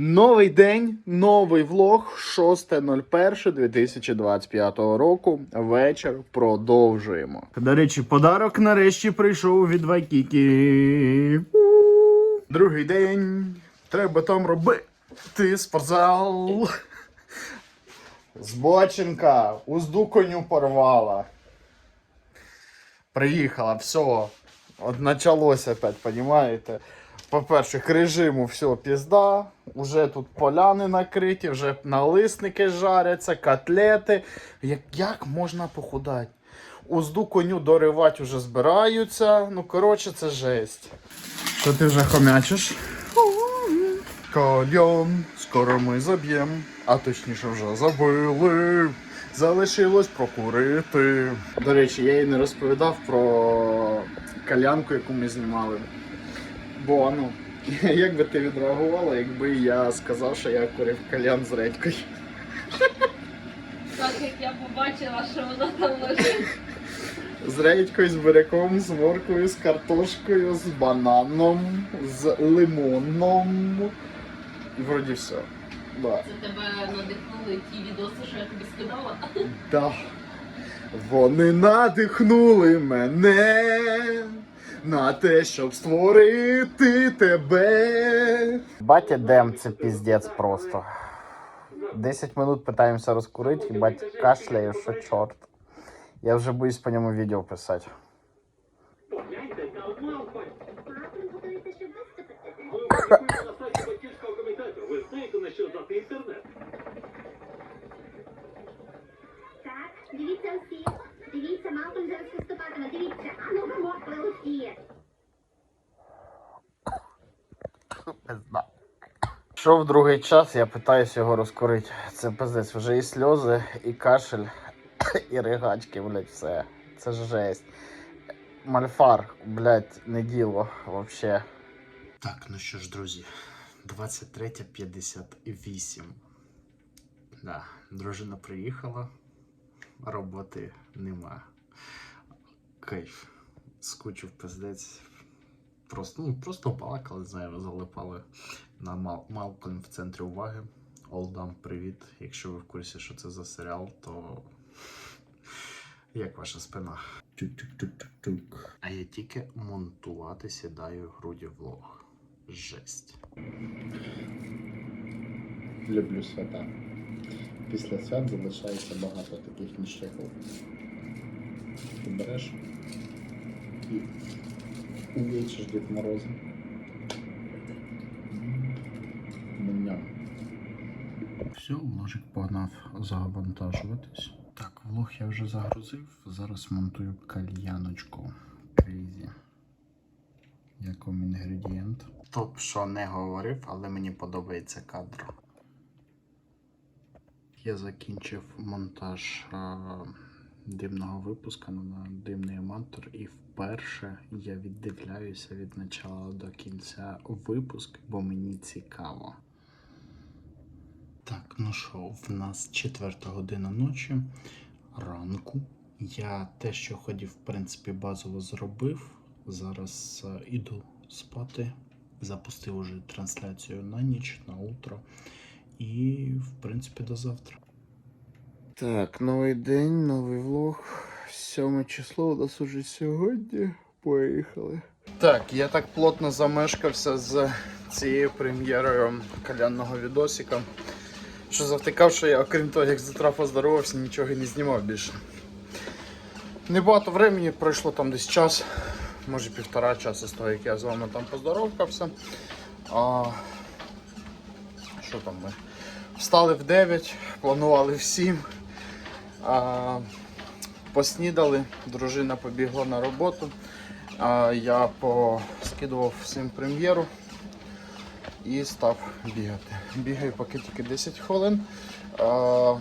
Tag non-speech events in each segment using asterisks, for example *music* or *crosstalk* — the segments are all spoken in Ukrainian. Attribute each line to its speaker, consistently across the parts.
Speaker 1: Новий день, новий влог, 6.01.2025 року. Вечір продовжуємо. До речі, подарок нарешті прийшов від Вайкікі. Другий день. Треба там робити спортзал. Збоченка, узду коню порвала. Приїхала, все. От началось опять, понимаете? По-перше, к режиму все пізда. Уже тут поляни накриті, вже налисники жаряться, котлети. Як, як можна похудати? Узду коню доривати вже збираються. Ну, коротше, це жесть. Що ти вже хомячиш? Кальян, скоро ми заб'єм, а точніше вже забили. Залишилось прокурити. До речі, я їй не розповідав про калянку, яку ми знімали. Бо ну, *laughs* як би ти відреагувала, якби я сказав, що я курив кальян з редькою.
Speaker 2: Так як я побачила, що воно там лежить.
Speaker 1: З редькою, з буряком, з моркою, з картошкою, з бананом, з лимоном. І вроді все. Да.
Speaker 2: Це тебе надихнули ті відоси, що я тобі скидала.
Speaker 1: Да. Вони надихнули мене на те, щоб створити тебе. Батя Дем, це піздець просто. 10 минут питаємося розкурити, і бать кашляє, що чорт. Я вже боюсь по ньому відео писати.
Speaker 3: Ви знаєте, на що здати інтернет?
Speaker 4: Так, дивіться усі. Дивіться, Малком зараз виступатиме. Дивіться, а ну вимокли усі.
Speaker 1: Що в другий час, я питаюся його розкурити. Це пиздець, вже і сльози, і кашель, *coughs* і ригачки, блядь, все. Це ж жесть. Мальфар, блядь, не діло вообще. Так, ну що ж, друзі, 23.58. Да, дружина приїхала, роботи нема. Кайф. Скучив пиздець. Просто, ну, просто балакали, знаємо, залипали на Мал- Малкольм в центрі уваги. Олдам, привіт. Якщо ви в курсі, що це за серіал, то як ваша спина? Тук-тук-тук-тук. А я тільки монтувати сідаю груді влог. Жесть. Люблю свята. Після свят залишається багато таких ніштяків. Ти береш і увечиш Дід Мороза. Мене. Все, ложик погнав завантажуватись. Так, влог я вже загрузив. Зараз монтую кальяночку. Крейзі. Як вам інгредієнт. Топ, що не говорив, але мені подобається кадр. Я закінчив монтаж димного випуска на димний аматор, і вперше я віддивляюся від початку до кінця випуск, бо мені цікаво. Так, ну що, в нас четверта година ночі, ранку. Я те, що хотів, в принципі, базово зробив. Зараз е, іду спати. Запустив уже трансляцію на ніч, на утро. І, в принципі, до завтра. Так, новий день, новий влог. Сьоме число у нас уже сьогодні. Поїхали. Так, я так плотно замешкався з цією прем'єрою калянного відосика, що завтикав, що я, окрім того, як з утра нічого не знімав більше. Небагато времени пройшло там десь час, може півтора часу з того, як я з вами там поздоровкався. А, що там ми? Встали в 9, планували в 7. А, поснідали, дружина побігла на роботу. А, я поскидував всім прем'єру і став бігати. Бігаю поки тільки 10 хвилин. А,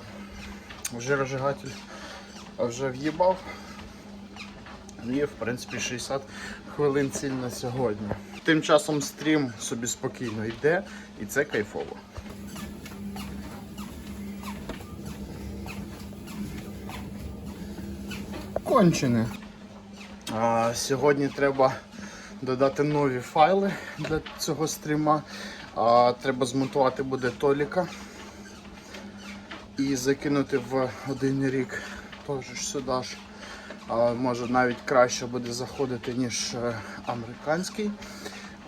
Speaker 1: вже розжигатель вже в'їбав. І, в принципі, 60 хвилин ціль на сьогодні. Тим часом стрім собі спокійно йде, і це кайфово. Кончене. А, сьогодні треба додати нові файли для цього стріма. А, треба змонтувати буде Толіка і закинути в один рік теж сюди ж. А, може навіть краще буде заходити, ніж е, американський.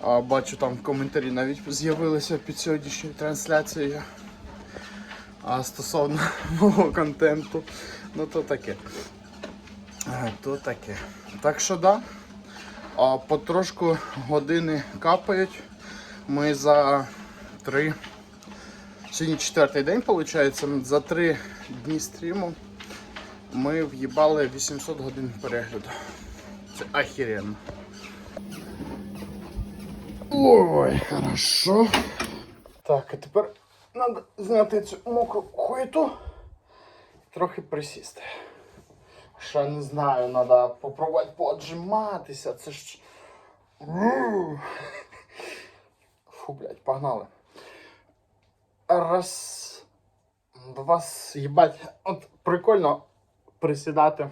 Speaker 1: А, бачу там коментарі навіть з'явилися під сьогоднішньою трансляцією. А стосовно *laughs* мого контенту, ну то таке. То таке. Так що да. А потрошку години капають. Ми за три. Сьогодні четвертий день, виходить. За три дні стріму ми в'їбали 800 годин перегляду. Це ахеренно. Ой, хорошо. Так, а тепер треба зняти цю мокру хуйту. Трохи присісти. Ще не знаю, треба попробувати поджиматися. Це ж. Фу, блядь, погнали. Раз. Два. Єбать. От прикольно присідати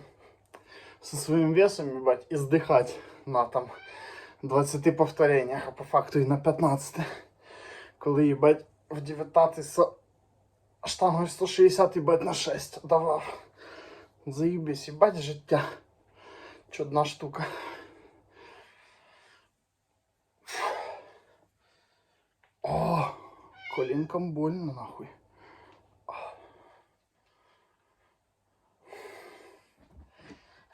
Speaker 1: зі своїм весом, єбать, і здихати на там 20 повтореннях, а по факту і на 15. Коли їбать в 19 з штангою 160 їбать на 6 давав. Заїбись, їбать життя. Чудна штука. О, колінкам больно нахуй.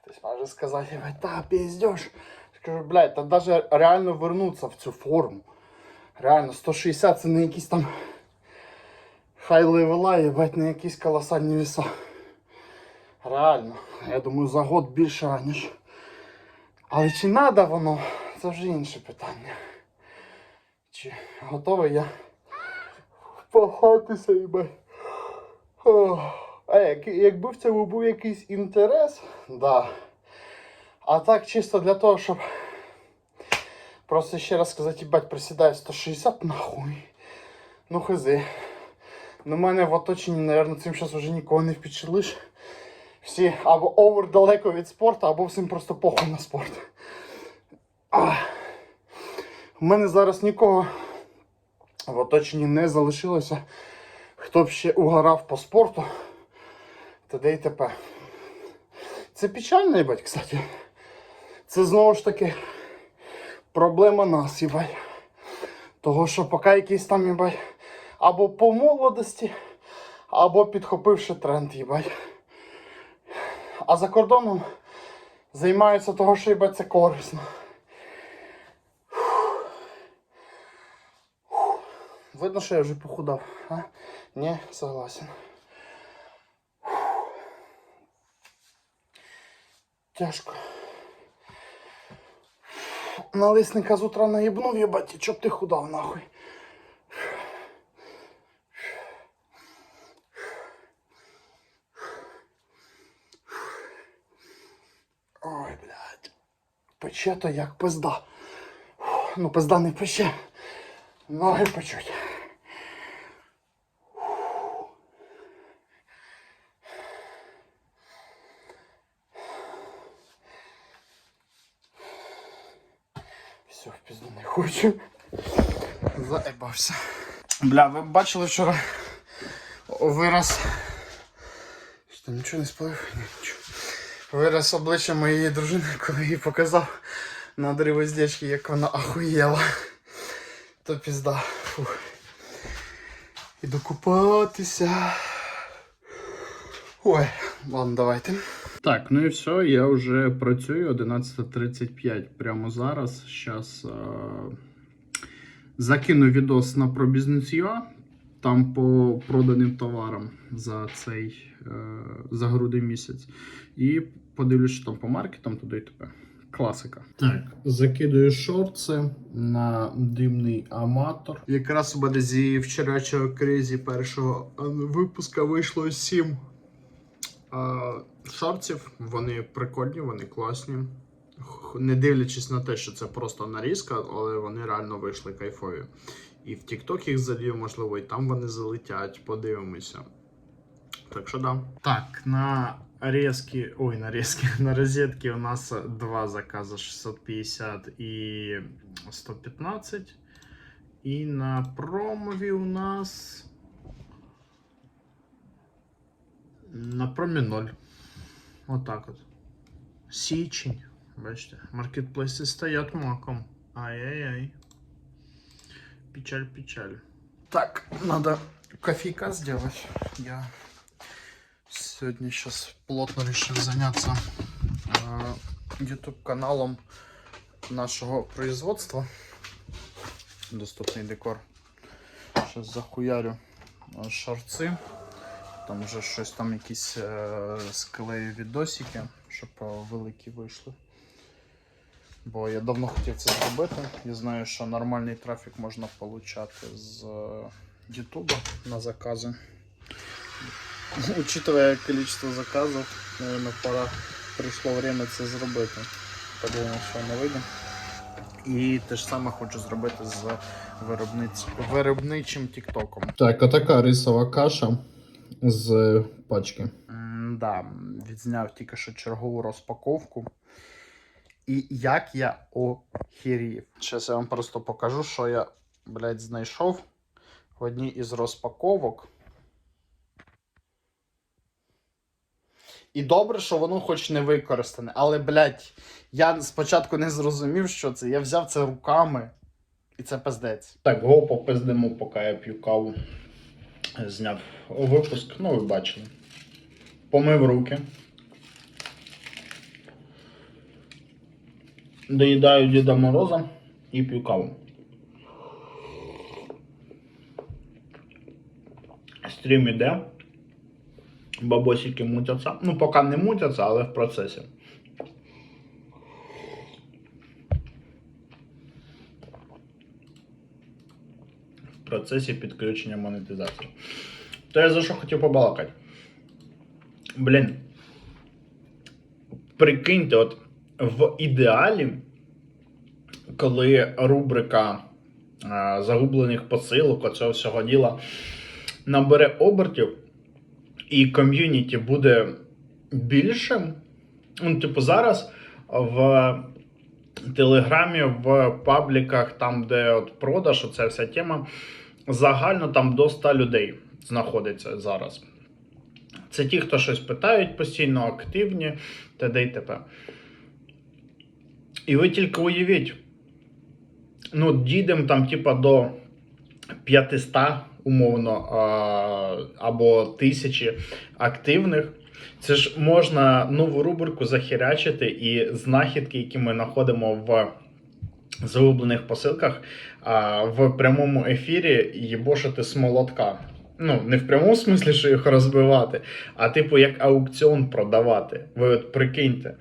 Speaker 1: Хтось може сказати, «Ебать, та пиздешь. Скажу, блядь, та даже реально вернуться в цю форму. Реально, 160 це не якісь там хай левела, єбать, не якісь колосальні веса. Реально, я думаю, за год більше раніше. Але чи надо воно, це вже інше питання. Чи готовий я пахатися, їбать. А як, якби в цьому був якийсь інтерес, да. А так чисто для того, щоб просто ще раз сказати, їбать, присідаю 160 нахуй. Ну хази. Ну, мене в оточенні, наверное, цим зараз вже нікого не впечатлиш. Всі або овер далеко від спорту, або всім просто похуй на спорт. У мене зараз нікого в оточенні не залишилося, хто б ще угорав по спорту. Т.д. і т.п. Це печально, їбать, кстати. Це знову ж таки проблема нас, їбать. Того, що поки якийсь там, їбать, або по молодості, або підхопивши тренд, їбать. А за кордоном займаються того, що їбать, це корисно. Видно, що я вже похудав, а? Ні, согласен. Тяжко. Налисника з утра наїбнув, єбать, чоб ти худав нахуй. Пече то як пизда. Ну, пизда не пече. Ноги печуть. Все, в пізду не хочу. Заебався. Бля, ви бачили вчора вираз. Що там нічого не спалив? Ні, нічого. Вираз обличчя моєї дружини, коли їй показав на деревоздячки, як вона ахуєла. То пізда. Фух. Іду купатися. Ой, ладно, давайте. Так, ну і все, я вже працюю 11.35 прямо зараз. Зараз е- закину відос на ProBusiness.ua, там по проданим товарам за цей е- за грудень місяць. І подивлюсь, що там по маркетам туди і тепер. Класика. Так, закидую шорти на димний аматор. Якраз у мене зі вчорачого кризі першого е, випуска вийшло 7 шортів. Вони прикольні, вони класні. Не дивлячись на те, що це просто нарізка, але вони реально вийшли кайфові. І в TikTok їх залію, можливо, і там вони залетять. Подивимося. Так що да. Так, на резки, ой, на резки, *laughs* на розетки у нас два закази 650 і 115. І на промові у нас. На промі 0. Отак от. Січень. Бачите, маркетплейси стоять маком. Ай-яй-яй. Печаль, печаль. Так, надо кофейка сделать. Я сегодня сейчас плотно решил заняться э, YouTube каналом нашего производства. Доступний декор. Сейчас захуярю е, шарци. Там вже щось там якісь е, склею відосики, щоб е, великі вийшли. Бо я давно хотів це зробити. Я знаю, що нормальний трафік можна отримати з е, Ютуба на закази. *laughs* Учитывая количество заказів, наверное, пора прийшло время це зробити. Подивимося, що воно вийде. І те ж саме хочу зробити з виробниць... виробничим тіктоком. Так, отака рисова каша з пачки. М, да, відзняв тільки що чергову розпаковку. І як я охерів. Зараз я вам просто покажу, що я, блядь, знайшов в одній із розпаковок. І добре, що воно хоч не використане. Але, блядь, я спочатку не зрозумів, що це. Я взяв це руками. І це пиздець. Так, го попиздимо, поки я п'ю каву. Зняв випуск, ну ви бачили. Помив руки. Доїдаю Діда Мороза і п'ю каву. Стрім іде. Бабосики мутяться. Ну, поки не мутяться, але в процесі. В процесі підключення монетизації. То я за що хотів побалакати? Блін. Прикиньте, от в ідеалі, коли рубрика а, загублених посилок, оцього всього діла набере обертів, і ком'юніті буде більшим. Ну, типу, зараз в Телеграмі, в пабліках, там, де от продаж, оця вся тема, загально там до 100 людей знаходиться зараз. Це ті, хто щось питають постійно, активні, т.д. і т.п. І ви тільки уявіть, ну, дійдемо там, типа, до 500, умовно, або тисячі активних. Це ж можна нову рубрику захерячити і знахідки, які ми знаходимо в загублених посилках, в прямому ефірі їбошити з молотка. Ну, не в прямому смислі, що їх розбивати, а типу як аукціон продавати. Ви от прикиньте.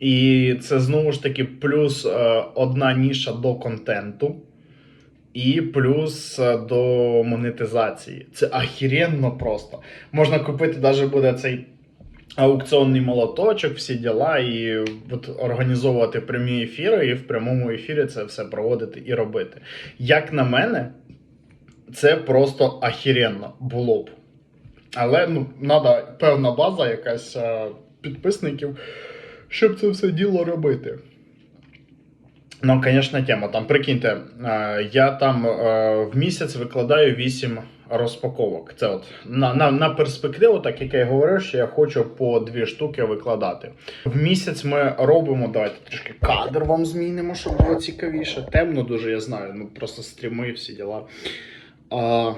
Speaker 1: І це знову ж таки плюс е, одна ніша до контенту. І плюс е, до монетизації. Це ахіренно просто. Можна купити, навіть буде цей аукціонний молоточок, всі діла, і от організовувати прямі ефіри, і в прямому ефірі це все проводити і робити. Як на мене, це просто ахіренно було б. Але ну, треба певна база, якась е, підписників, щоб це все діло робити. Ну, звісно, тема. Там, прикиньте, я там в місяць викладаю 8 розпаковок. Це от на, на, на перспективу, так як я говорив, що я хочу по дві штуки викладати. В місяць ми робимо, давайте трішки кадр вам змінимо, щоб було цікавіше. Темно дуже, я знаю, ну просто стріми всі діла. А,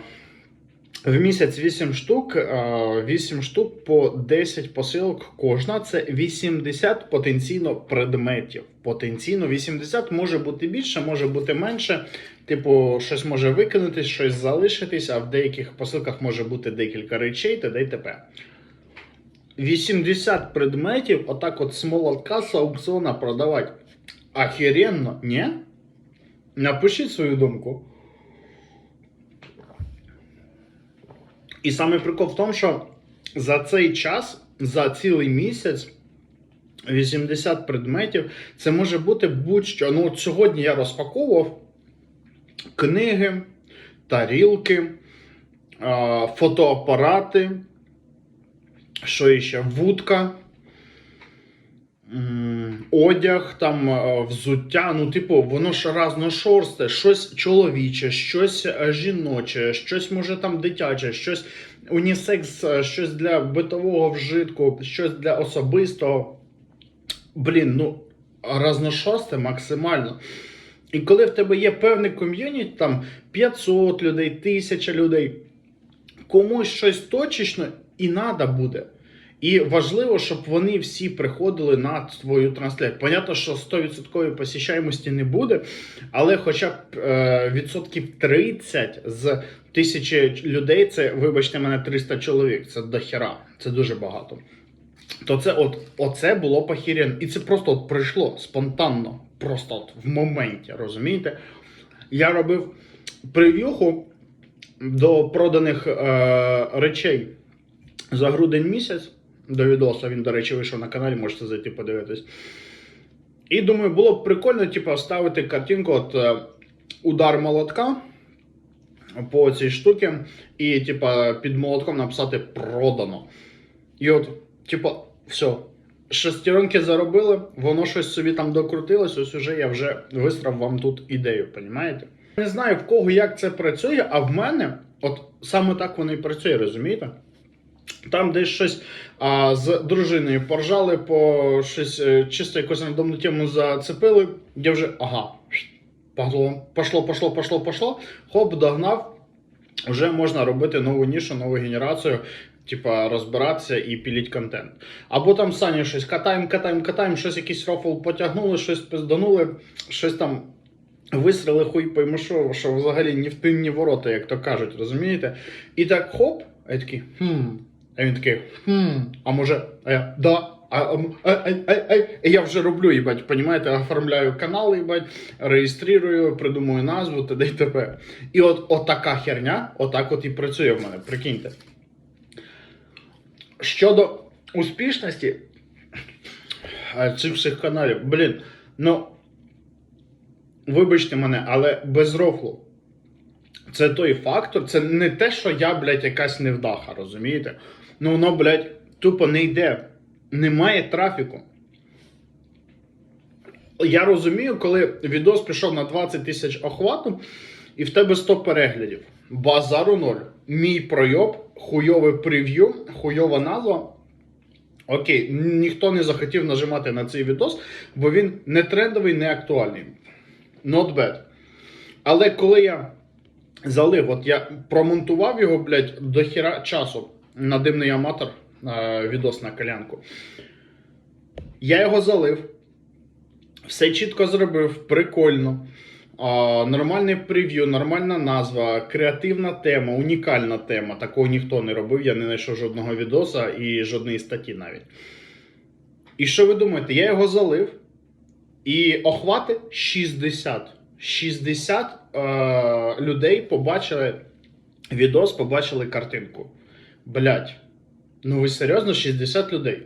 Speaker 1: в місяць 8 штук, 8 штук по 10 посилок кожна. Це 80 потенційно предметів. Потенційно 80 може бути більше, може бути менше. Типу, щось може викинутись, щось залишитись, а в деяких посилках може бути декілька речей, т.д. і т.п. 80 предметів, отак от з з аукціона продавати. Ахеренно, ні? Напишіть свою думку. І саме прикол в тому, що за цей час, за цілий місяць, 80 предметів, це може бути будь-що. Ну, от сьогодні я розпаковував книги, тарілки, фотоапарати, що іще, вудка. Одяг, там е, взуття. Ну, типу, воно ж разношорсте, щось чоловіче, щось е, жіноче, щось може там дитяче, щось унісекс, е, щось для битового вжитку, щось для особистого. Блін, ну разношорсте максимально. І коли в тебе є певний ком'юніті, там 500 людей, 1000 людей, комусь щось точечно і треба буде. І важливо, щоб вони всі приходили на твою трансляцію. Понятно, що 100% посіщаємості не буде, але хоча б е, відсотків 30 з тисячі людей, це, вибачте мене, 300 чоловік. Це дохера, це дуже багато. То це от, оце було похіряно. І це просто от прийшло спонтанно, просто от в моменті, розумієте? Я робив прев'юху до проданих е, речей за грудень місяць до відоса. Він, до речі, вийшов на каналі, можете зайти подивитись. І думаю, було б прикольно, типу, ставити картинку от е, удар молотка по цій штуці, і, типа, під молотком написати продано. І от, типа, все. Шестеронки заробили, воно щось собі там докрутилось, ось уже я вже висрав вам тут ідею, понімаєте? Не знаю в кого як це працює, а в мене, от саме так воно і працює, розумієте? Там десь щось а, з дружиною поржали, по щось е, чисто якусь рандомну тему зацепили, я вже ага. Пошло, пошло, пошло, пошло, пошло. Хоп, догнав. Вже можна робити нову нішу, нову генерацію, типа розбиратися і піліть контент. Або там самі щось катаємо, катаємо, катаємо, щось якийсь рофл потягнули, щось пизданули, щось там вистріли, хуй пойму, що, що взагалі ні в тин, ні ворота, як то кажуть, розумієте? І так хоп, а я такий, хм. А він такий, хм, а може, а я, да. А, а, а, а, а, а, я вже роблю, їбать, понімаєте, оформляю канал, їбать, реєструю, придумую назву, т.д. і т.п. І от, от така херня, отак от і працює в мене, прикиньте. Щодо успішності цих всіх каналів, блін, ну, вибачте мене, але без рофлу. Це той фактор, це не те, що я, блядь, якась невдаха, розумієте? Ну воно, блядь, тупо не йде. Немає трафіку. Я розумію, коли відос пішов на 20 тисяч охвату, і в тебе 100 переглядів. Базару ноль. Мій пройоб, хуйове прев'ю, хуйова назва. Окей, ніхто не захотів нажимати на цей відос, бо він не трендовий, не актуальний. Not bad. Але коли я залив, от я промонтував його, блядь, до хіра часу на димний аматор е, відос на колянку. Я його залив, все чітко зробив, прикольно. А, нормальне прев'ю, нормальна назва, креативна тема, унікальна тема. Такого ніхто не робив, я не знайшов жодного відоса і жодної статті навіть. І що ви думаєте? Я його залив, і охвати 60. 60 е, людей побачили відос, побачили картинку. Блять, ну ви серйозно 60 людей.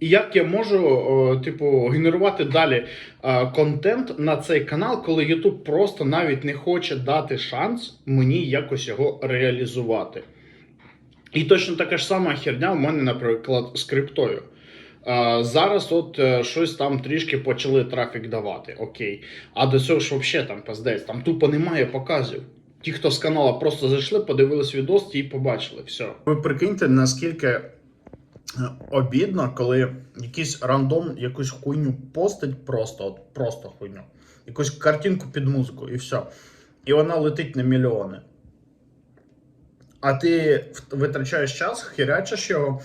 Speaker 1: І як я можу, о, типу, генерувати далі е, контент на цей канал, коли YouTube просто навіть не хоче дати шанс мені якось його реалізувати? І точно така ж сама херня в мене, наприклад, з криптою. Е, Зараз от е, щось там трішки почали трафік давати, окей. А до цього ж взагалі там пиздець, там тупо немає показів. Ті, хто з канала просто зайшли, подивились відос і побачили все. Ви прикиньте, наскільки е, обідно, коли якийсь рандом якусь хуйню постить просто, от просто хуйню. Якусь картинку під музику і все. І вона летить на мільйони. А ти витрачаєш час, херячиш його,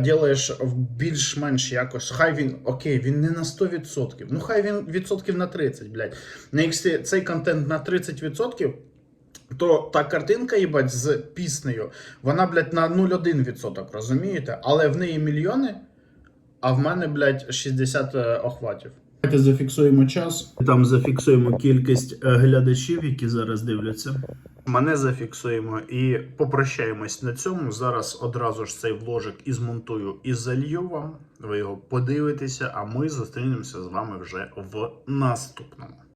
Speaker 1: ділаєш більш-менш якось. Хай він окей, він не на 100%. Ну хай він відсотків на 30, блядь. Ну, якщо цей контент на 30%, то та картинка, їбать, з піснею, вона, блядь, на 0,1%, розумієте? Але в неї мільйони, а в мене, блядь, 60 е, охватів. Давайте зафіксуємо час. Там зафіксуємо кількість е, глядачів, які зараз дивляться. Мене зафіксуємо і попрощаємось на цьому. Зараз одразу ж цей вложик і змонтую і залью вам. Ви його подивитеся, а ми зустрінемося з вами вже в наступному.